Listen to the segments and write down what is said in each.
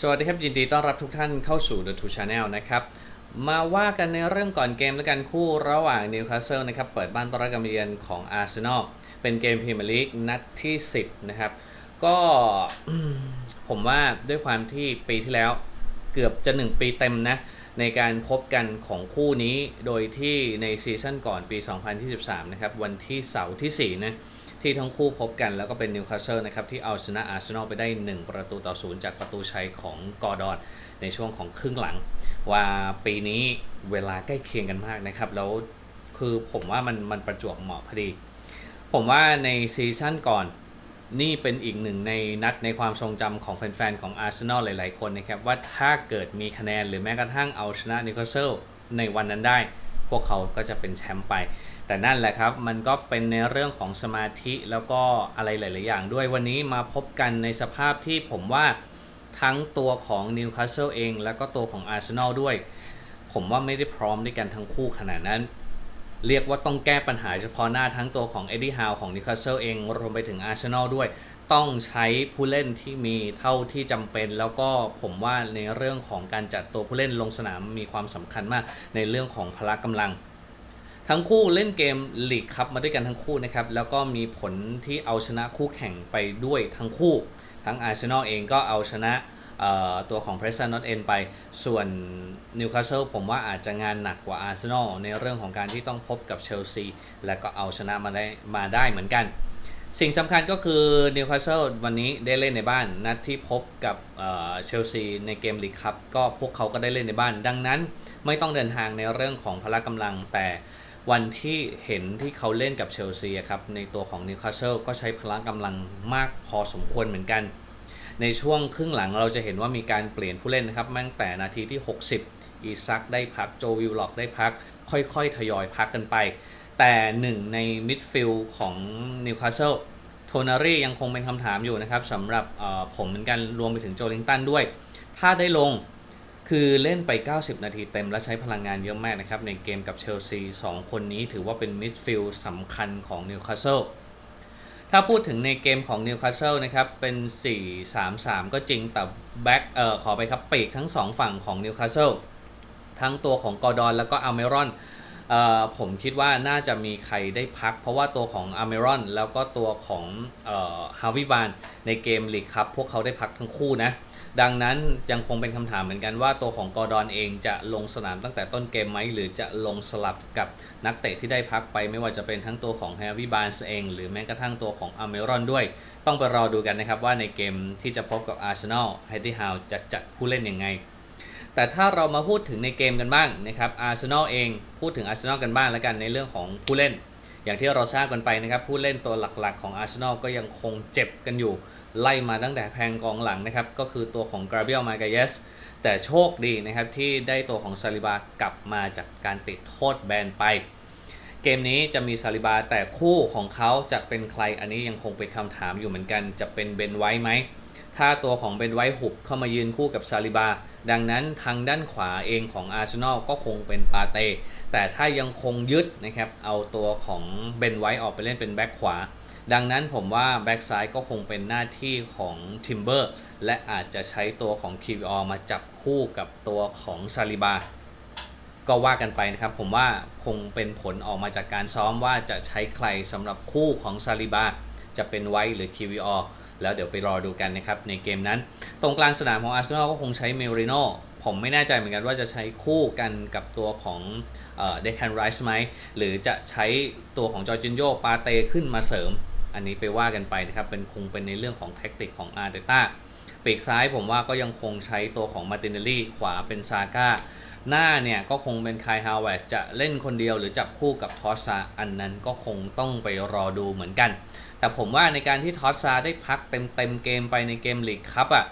สวัสดีครับ ยินดีต้อนรับทุกท่านเข้าสู่ The Two Channel นะครับ มาว่ากันในเรื่องก่อนเกมและกันคู่ระหว่างนิวคาสเซิลนะครับเปิดบ้านต้อนรับการเยือนของอาร์เซนอลเป็นเกมพรีเมียร์ลีกนัดที่ 10 นะครับ ก็ผมว่าด้วยความที่ปีที่แล้วเกือบจะ 1 ปีเต็มนะ ในการพบกันของคู่นี้โดยที่ในซีซั่นก่อนปี 2023 นะครับ วันที่เสาร์ที่ 4 นะ ที่ทั้งคู่พบกันแล้วก็เป็นนิวคาสเซิลนะครับที่เอาชนะอาร์เซนอลไปได้ 1 ประตูต่อศูนย์จากประตูชัยของกอร์ดอนในช่วงของครึ่งหลัง ว่าปีนี้เวลาใกล้เคียงกันมากนะครับ แล้วคือผมว่ามันมันประจวบเหมาะพอดี ผมว่าในซีซั่นก่อนนี่เป็นอีกหนึ่งในนัดในความทรงจำของแฟนๆ ของอาร์เซนอลหลายๆ คนนะครับ ว่าถ้าเกิดมีคะแนนหรือแม้กระทั่งเอาชนะนิวคาสเซิลในวันนั้นได้ พวกเขาก็จะเป็นแชมป์ไป แต่นั่นแหละครับ มันก็เป็นในเรื่องของสมาธิแล้วก็อะไรหลาย ๆ อย่าง ด้วยวันนี้มาพบกันในสภาพที่ผมว่าทั้งตัวของนิวคาสเซิลเอง แล้วก็ตัวของอาร์เซนอลด้วย ผมว่าไม่ได้พร้อมด้วยกันทั้งคู่ขนาดนั้น เรียกว่าต้องแก้ปัญหาเฉพาะหน้าทั้งตัวของเอ็ดดี้ฮาวของนิวคาสเซิลเองรวมไปถึงอาร์เซนอลด้วย ต้องใช้ผู้เล่นที่มีเท่าที่จำเป็น แล้วก็ผมว่าในเรื่องของการจัดตัวผู้เล่นลงสนามมีความสำคัญมากในเรื่องของพละกำลัง ทั้งคู่เล่นเกมลีกคัพมาด้วยกันทั้งคู่นะครับแล้วก็มีผลที่เอาชนะคู่แข่งไปด้วยทั้งคู่ ทั้งอาร์เซนอลเองก็เอาชนะตัวของ p r e s t o n North End ไป ส่วนนิวคาสเซิลผมว่าอาจจะงานหนักกว่าอาร์เซนอลในเรื่องของการที่ต้องพบกับเชลซีและก็เอาชนะมาได้มาได้เหมือนกัน สิ่งสำคัญก็คือนิวคาสเซิลวันนี้ได้เล่นในบ้าน นัดที่พบกับเชลซีในเกมลีกคัพก็พวกเขาก็ได้เล่นในบ้าน ดังนั้นไม่ต้องเดินทางในเรื่องของพละกำลังแต่ วันที่เห็นที่เขาเล่นกับเชลซีครับในตัวของนิวคาสเซิลก็ใช้พละกำลังมากพอสมควรเหมือนกัน ในช่วงครึ่งหลังเราจะเห็นว่ามีการเปลี่ยนผู้เล่นนะครับตั้งแต่นาทีที่ 60 อีซักได้พักโจวิลล็อกได้พัก ค่อยๆ ทยอยพักกันไป แต่หนึ่งในมิดฟิลด์ของนิวคาสเซิลโทนารียังคงเป็นคำถามอยู่นะครับสำหรับผมเหมือนกันรวมไปถึงโจลิงตันด้วย ถ้าได้ลง คือเล่นไป 90 นาทีเต็มและใช้พลังงานเยอะมากนะครับ ในเกมกับเชลซี 2 คนนี้ถือว่าเป็นมิดฟิลด์สำคัญของนิวคาสเซิลถ้าพูดถึงในเกมของนิวคาสเซิลนะครับ เป็น 4-3-3 ก็จริงแต่แบ็กเอ่อขอไปครับปีกทั้ง 2 ฝั่งของนิวคาสเซิลทั้งตัวของกอร์ดอนแล้วก็อัลเมรอนเอ่อผมคิดว่าน่าจะมีใครได้พัก เพราะว่าตัวของอัลเมรอนแล้วก็ตัวของเอ่อฮาวิบานในเกมลีกครับพวกเขาได้พักทั้งคู่นะ ดังนั้นยังคงเป็นคำถามเหมือนกันว่าตัวของกอร์ดอนเองจะลงสนามตั้งแต่ต้นเกมไหม หรือจะลงสลับกับนักเตะที่ได้พักไปไม่ว่าจะเป็นทั้งตัวของแฮร์รี่บาร์นส์เอง หรือแม้กระทั่งตัวของอเมรอนด้วย ต้องไปรอดูกันนะครับว่าในเกมที่จะพบกับอาร์เซนอลไฮดี้ฮาวจะจัดผู้เล่นยังไง แต่ถ้าเรามาพูดถึงในเกมกันบ้างนะครับอาร์เซนอลเองพูดถึงอาร์เซนอลกันบ้างแล้วกันในเรื่องของผู้เล่น อย่างที่เราทราบกันไปนะครับผู้เล่นตัวหลักๆ ของอาร์เซนอลก็ยังคงเจ็บกันอยู่ ไล่มาตั้งแต่แพงกองหลังนะครับ ก็คือตัวของกราเบียลมา g กเยสแต่โชคดีนะครับที่ได้ตัวของซาลิบากลับมาจากการติดโทษแบนไป เกมนี้จะมีซาลิบาแต่คู่ของเขาจะเป็นใครอันนี้ยังคงเป็นคำถามอยู่เหมือนกัน จะเป็นเบนไว้ไหมถ้าตัวของเบนไว้หุบเข้ามายืนคู่กับซาลิบา ดังนั้นทางด้านขวาเองของอาร์เซนอลก็คงเป็นปาเต้แต่ถ้ายังคงยึดนะครับเอาตัวของเบนไว้ออกไปเล่นเป็นแบ็คขวา ดังนั้นผมว่าแบ็กซ้ายก็คงเป็นหน้าที่ของทิมเบอร์และอาจจะใช้ตัวของ q ีอมาจับคู่กับตัวของซาลิบาก็ว่ากันไปนะครับ ผมว่าคงเป็นผลออกมาจากการซ้อมว่าจะใช้ใครสำหรับคู่ของซาลิบาจะเป็นไว้หรือ QVR แล้วเดี๋ยวไปรอดูกันนะครับในเกมนั้น ตรงกลางสนามของอาร์เซนอลก็คงใช้เมริโนผมไม่แน่ใจเหมือนกันว่าจะใช้คู่กันกับตัวของเดคันไรส์ไหมหรือจะใช้ตัวของจอร์จินโยปาเตขึ้นมาเสริม อันนี้ไปว่ากันไปนะครับเป็นคงเป็นในเรื่องของแท็กติกของอาร์เตต้าปีกซ้ายผมว่าก็ยังคงใช้ตัวของมาตินเนลลี่ขวาเป็นซาก้าหน้าเนี่ยก็คงเป็นคายฮาวเวสจะเล่นคนเดียวหรือจับคู่กับทอสซาอันนั้นก็คงต้องไปรอดูเหมือนกัน แต่ผมว่าในการที่ทอสซาได้พักเต็มเต็มเกมไปในเกมลีกครับอะ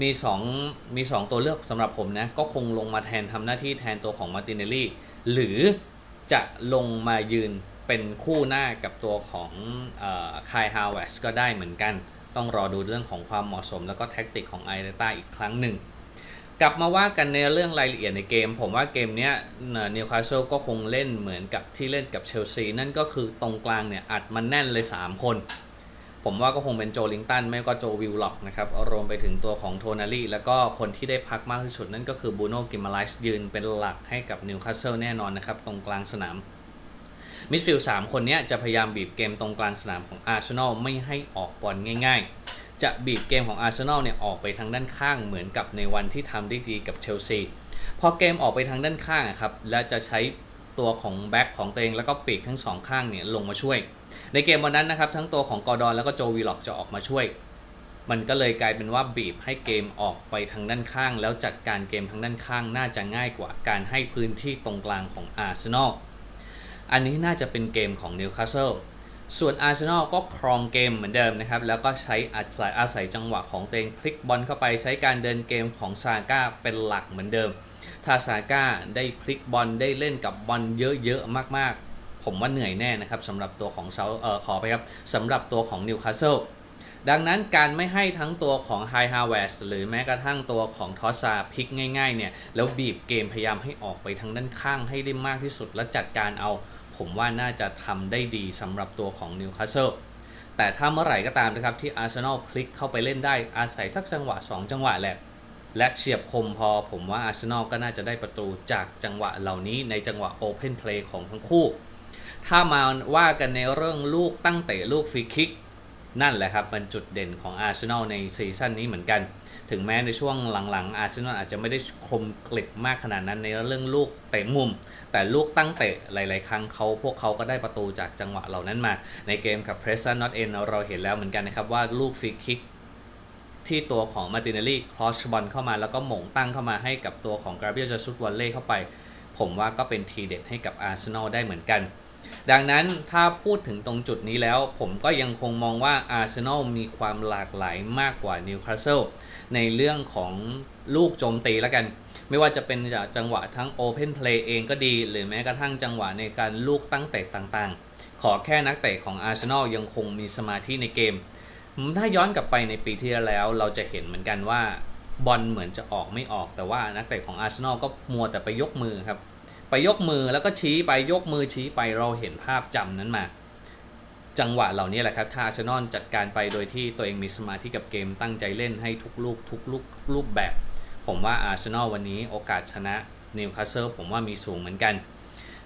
มี2มี 2 ตัวเลือกสำหรับผมนะ ก็คงลงมาแทนทำหน้าที่แทนตัวของมาตินเนลลี่ หรือจะลงมายืน เป็นคู่หน้ากับตัวของคายฮาวเวสก็ได้เหมือนกัน ต้องรอดูเรื่องของความเหมาะสม แล้วก็แท็กติกของไอเดต้าอีกครั้งหนึ่ง กลับมาว่ากันในเรื่องรายละเอียดในเกม ผมว่าเกมนี้นิวคาสเซิลก็คงเล่นเหมือนกับที่เล่นกับเชลซีนั่นก็คือตรงกลางเนี่ยอัดมันแน่นเลย 3 คน ผมว่าก็คงเป็นโจลิงตัน ไม่ก็โจวิลล็อกนะครับรวมไปถึงตัวของโทนารีแล้วก็คนที่ได้พักมากที่สุดนั่นก็คือบูโน่กิมมาไลส์ยืนเป็นหลักให้กับนิวคาสเซิลแน่นอนนะครับตรงกลางสนาม มิดฟิลด์สามคนนี้จะพยายามบีบเกมตรงกลางสนามของอาร์เซนอลไม่ให้ออกบอลง่ายๆ จะบีบเกมของอาร์เซนอลเนี่ยออกไปทางด้านข้างเหมือนกับในวันที่ทำได้ดีกับเชลซีพอเกมออกไปทางด้านข้างครับและจะใช้ตัวของแบ็คของตัวเองแล้วก็ปีกทั้งสองข้างเนี่ยลงมาช่วย ในเกมวันนั้นนะครับทั้งตัวของกอร์ดอนแล้วก็โจวีล็อกจะออกมาช่วย มันก็เลยกลายเป็นว่าบีบให้เกมออกไปทางด้านข้าง แล้วจัดการเกมทางด้านข้างน่าจะง่ายกว่าการให้พื้นที่ตรงกลางของอาร์เซนอล อันนี้น่าจะเป็นเกมของนิวคาสเซิลส่วนอาร์เซนอลก็ครองเกมเหมือนเดิมนะครับ แล้วก็ใช้อาศัยอาศัยจังหวะของตัวเองพลิกบอลเข้าไปใช้การเดินเกมของซาก้าเป็นหลักเหมือนเดิม ถ้าซาก้าได้พลิกบอลได้เล่นกับบอลเยอะๆ มากๆ ผมว่าเหนื่อยแน่นะครับสำหรับตัวของเซาเออขอไปครับสำหรับตัวของนิวคาสเซิลดังนั้นการไม่ให้ทั้งตัวของไฮฮาวเวสหรือแม้กระทั่งตัวของทอสซาพลิกง่ายๆเนี่ยแล้วบีบเกมพยายามให้ออกไปทางด้านข้างให้ได้มากที่สุดและจัดการเอา ผมว่าน่าจะทำได้ดีสำหรับตัวของนิวคาสเซิลแต่ถ้าเมื่อไหร่ก็ตามนะครับที่อาร์เซนอลพลิกเข้าไปเล่นได้อาศัยสักจังหวะ 2 จังหวะแหละและเฉียบคมพอผมว่าอาร์เซนอลก็น่าจะได้ประตูจากจังหวะเหล่านี้ในจังหวะโอเพนเพลย์ของทั้งคู่ ถ้ามาว่ากันในเรื่องลูกตั้งเตะลูกฟรีคิก นั่นแหละครับมันจุดเด่นของอาร์เซนอลในซีซั่นนี้เหมือนกัน ถึงแม้ในช่วงหลังๆอาร์เซนอลอาจจะไม่ได้คมกลิบมากขนาดนั้นในเรื่องลูกเตะมุม แต่ลูกตั้งเตะหลาย ๆ ครั้งเขาพวกเขาก็ได้ประตูจากจังหวะเหล่านั้นมา ในเกมกับเพรสซันนอตเอ็นเราเห็นแล้วเหมือนกันนะครับว่าลูกฟรีคิกที่ตัวของมาตินเนลลี่ครอสบอลเข้ามาแล้วก็หม่งตั้งเข้ามาให้กับตัวของกราเบียลจะซุดวอลเล่เข้าไป ผมว่าก็เป็นทีเด็ดให้กับอาร์เซนอลได้เหมือนกัน ดังนั้นถ้าพูดถึงตรงจุดนี้แล้ว ผมก็ยังคงมองว่าอาร์เซนอลมีความหลากหลายมากกว่านิวคาสเซิล ในเรื่องของลูกโจมตีแล้วกัน ไม่ว่าจะเป็นจากจังหวะทั้ง Open Play เองก็ดี หรือแม้กระทั่งจังหวะในการลูกตั้งเตะต่างๆ ขอแค่นักเตะของอาร์เซนอลยังคงมีสมาธิในเกม ถ้าย้อนกลับไปในปีที่แล้ว เราจะเห็นเหมือนกันว่าบอลเหมือนจะออกไม่ออก แต่ว่านักเตะของอาร์เซนอลก็มัวแต่ไปยกมือครับ ไปยกมือแล้วก็ชี้ไปยกมือชี้ไปเราเห็นภาพจำนั้นมา จังหวะเหล่านี้แหละครับถ้าอาร์เซนอลจัดการไปโดยที่ตัวเองมีสมาธิกับเกมตั้งใจเล่นให้ทุกลูกทุกลูกรูปแบบ ผมว่าอาร์เซนอลวันนี้โอกาสชนะนิวคาสเซิลผมว่ามีสูงเหมือนกัน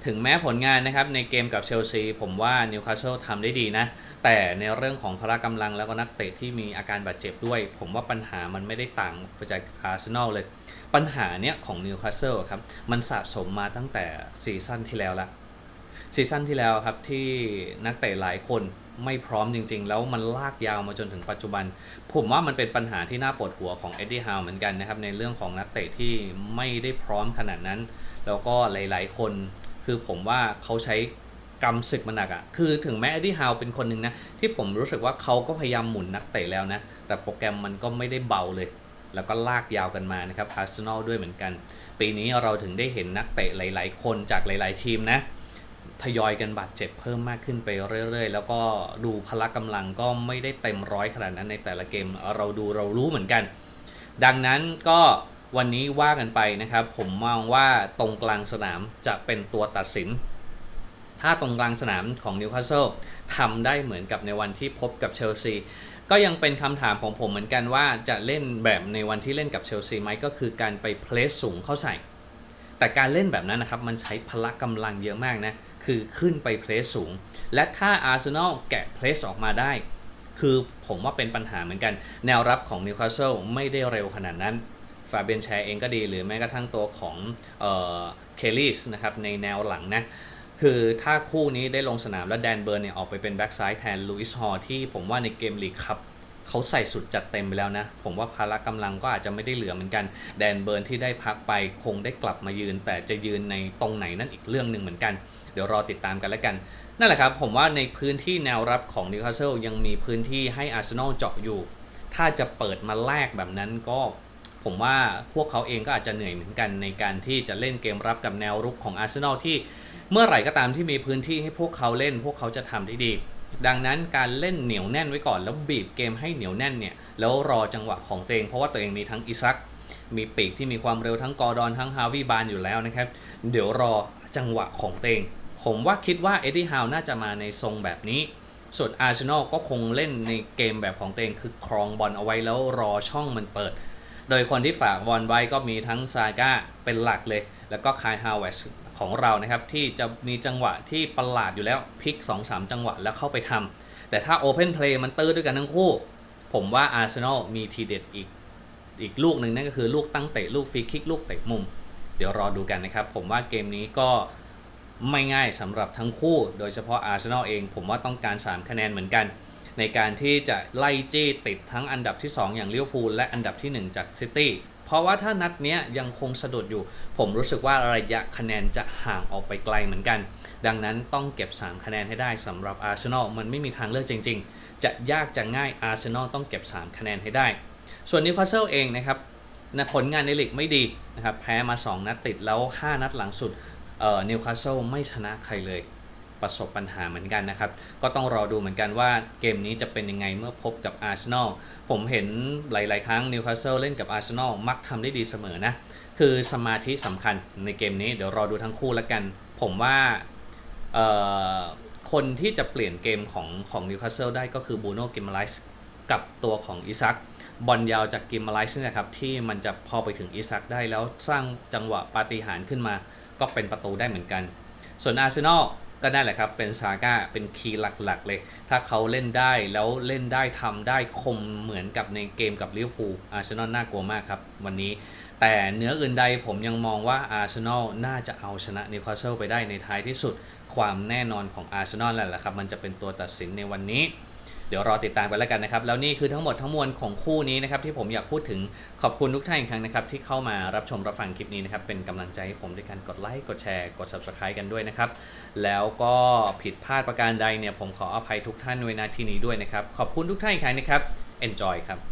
ถึงแม้ผลงานนะครับในเกมกับเชลซีผมว่านิวคาสเซิลทำได้ดีนะ แต่ในเรื่องของพละกำลังแล้วก็นักเตะที่มีอาการบาดเจ็บด้วย ผมว่าปัญหามันไม่ได้ต่างไปจากอาร์เซนอลเลย ปัญหาเนี้ยของนิวคาสเซิลครับมันสะสมมาตั้งแต่ซีซั่นที่แล้วละ ซีซั่นที่แล้วครับที่นักเตะหลายคนไม่พร้อมจริง ๆ แล้วมันลากยาวมาจนถึงปัจจุบัน ผมว่ามันเป็นปัญหาที่น่าปวดหัวของเอ็ดดี้ฮาวเหมือนกันนะครับในเรื่องของนักเตะที่ไม่ได้พร้อมขนาดนั้น แล้วก็หลาย ๆ คนคือผมว่าเขาใช้กำศึกมันหนักอะคือถึงแม้เอ็ดดี้ฮาวเป็นคนหนึ่งนะที่ผมรู้สึกว่าเขาก็พยายามหมุนนักเตะแล้วนะแต่โปรแกรมมันก็ไม่ได้เบาเลย แล้วก็ลากยาวกันมานะครับอาร์เซนอลด้วยเหมือนกัน ปีนี้เราถึงได้เห็นนักเตะหลาย ๆ คนจากหลาย ๆ ทีมนะ ทยอยกันบาดเจ็บเพิ่มมากขึ้นไปเรื่อย ๆ แล้วก็ดูพละกำลังก็ไม่ได้เต็มร้อยขนาดนั้นในแต่ละเกมเราดูเรารู้เหมือนกัน ดังนั้นก็วันนี้ว่ากันไปนะครับ ผมมองว่าตรงกลางสนามจะเป็นตัวตัดสิน ถ้าตรงกลางสนามของนิวคาสเซิลทำได้เหมือนกับในวันที่พบกับเชลซีก็ยังเป็นคำถามของผมเหมือนกันว่าจะเล่นแบบในวันที่เล่นกับเชลซีไหมก็คือการไปเพลสสูงเข้าใส่ แต่การเล่นแบบนั้นนะครับมันใช้พละกำลังเยอะมากนะ คือขึ้นไปเพลสสูง และถ้าอาร์เซนอลแกะเพลสออกมาได้ คือผมว่าเป็นปัญหาเหมือนกัน แนวรับของนิวคาสเซิลไม่ได้เร็วขนาดนั้นฟาเบียนแชร์เองก็ดีหรือแม้กระทั่งตัวของเคลลิสนะครับในแนวหลังนะคือถ้าคู่นี้ได้ลงสนามแล้วแดนเบิร์นเนี่ยออกไปเป็นแบ็กซ้ายแทนลูอิสฮอลที่ผมว่าในเกมลีกครับเขาใส่สุดจัดเต็มไปแล้วนะ ผมว่าพละกำลังก็อาจจะไม่ได้เหลือเหมือนกัน แดนเบิร์นที่ได้พักไปคงได้กลับมายืน แต่จะยืนในตรงไหนนั่นอีกเรื่องหนึ่งเหมือนกัน เดี๋ยวรอติดตามกันแล้วกัน นั่นแหละครับผมว่าในพื้นที่แนวรับของนิวคาสเซิลยังมีพื้นที่ให้อาร์เซนอลเจาะอยู่ ถ้าจะเปิดมาแลกแบบนั้นก็ผมว่าพวกเขาเองก็อาจจะเหนื่อยเหมือนกันในการที่จะเล่นเกมรับกับแนวรุกของอาร์เซนอลที่เมื่อไหร่ก็ตามที่มีพื้นที่ให้พวกเขาเล่น พวกเขาจะทำได้ดี ดังนั้นการเล่นเหนียวแน่นไว้ก่อนแล้วบีบเกมให้เหนียวแน่นเนี่ยแล้วรอจังหวะของตัวเองเพราะว่าตัวเองมีทั้งอิซักมีปีกที่มีความเร็วทั้งกอร์ดอนทั้งฮาวิบานอยู่แล้วนะครับ เดี๋ยวรอจังหวะของตัวเอง ผมว่าคิดว่าเอ็ดดี้ฮาวน่าจะมาในทรงแบบนี้ ส่วนอาร์เซนอลก็คงเล่นในเกมแบบของตัวเองคือครองบอลเอาไว้แล้วรอช่องมันเปิด โดยคนที่ฝากบอลไว้ก็มีทั้งซาก้าเป็นหลักเลย แล้วก็คายฮาวเวสของเรานะครับที่จะมีจังหวะที่ประหลาดอยู่แล้วพลิก 2-3 จังหวะแล้วเข้าไปทำแต่ถ้า Open Play มันตื้อด้วยกันทั้งคู่ ผมว่าอาร์เซนอลมีทีเด็ดอีกอีกลูกหนึ่งนั่นก็คือลูกตั้งเตะลูกฟรีคิกลูกเตะมุม เดี๋ยวรอดูกันนะครับ ผมว่าเกมนี้ก็ ไม่ง่ายสำหรับทั้งคู่ โดยเฉพาะอาร์เซนอลเอง ผมว่าต้องการ 3 คะแนนเหมือนกัน ในการที่จะไล่จี้ติดทั้งอันดับที่ 2 อย่างลิเวอร์พูลและอันดับที่ 1 จากซิตี้เพราะว่าถ้านัดนี้ยังคงสะดุดอยู่ ผมรู้สึกว่าระยะคะแนนจะห่างออกไปไกลเหมือนกัน ดังนั้นต้องเก็บ 3 คะแนนให้ได้สำหรับอาร์เซนอลมันไม่มีทางเลือกจริง ๆ จะยากจะง่ายอาร์เซนอลต้องเก็บ 3 คะแนนให้ได้ ส่วนนิวคาสเซิลเองนะครับผลงานในลีกไม่ดีนะครับแพ้มา 2 นัดติดแล้ว 5 นัดหลังสุด นิวคาสเซิลไม่ชนะใครเลยประสบปัญหาเหมือนกันนะครับ ก็ต้องรอดูเหมือนกันว่าเกมนี้จะเป็นยังไงเมื่อพบกับอาร์เซนอลผมเห็นหลาย ๆ ครั้งนิวคาสเซิลเล่นกับอาร์เซนอลมักทำได้ดีเสมอนะ คือสมาธิสำคัญในเกมนี้เดี๋ยวรอดูทั้งคู่แล้วกัน ผมว่าเอ่อคนที่จะเปลี่ยนเกมของของนิวคาสเซิลได้ก็คือบูโน่กิมไลส์กับตัวของอิซักบอลยาวจากกิมมาไลส์นี่นะครับที่มันจะพอไปถึงอิซักได้แล้วสร้างจังหวะปาฏิหาริย์ขึ้นมา ก็เป็นประตูได้เหมือนกัน ส่วนอาร์เซนอลก็นั่นแหละครับ เป็นซาก้าเป็นคีย์หลักๆ เลย ถ้าเขาเล่นได้แล้วเล่นได้ทำได้คมเหมือนกับในเกมกับลิเวอร์พูลอาร์เซนอลน่ากลัวมากครับ วันนี้ แต่เหนืออื่นใดผมยังมองว่าอาร์เซนอลน่าจะเอาชนะนิวคาสเซิลไปได้ในท้ายที่สุด ความแน่นอนของอาร์เซนอลแหละครับ มันจะเป็นตัวตัดสินในวันนี้ เดี๋ยวรอติดตามไปแล้วกันนะครับ แล้วนี่คือทั้งหมดทั้งมวลของคู่นี้นะครับที่ผมอยากพูดถึงขอบคุณทุกท่านอีกครั้งนะครับที่เข้ามารับชมรับฟังคลิปนี้นะครับเป็นกำลังใจให้ผมด้วยการกดไลค์กดแชร์กด subscribe กันด้วยนะครับแล้วก็ผิดพลาดประการใดเนี่ยผมขออภัยทุกท่านในนาทีนี้ด้วยนะครับขอบคุณทุกท่านอีกครั้งนะครับ enjoy ครับ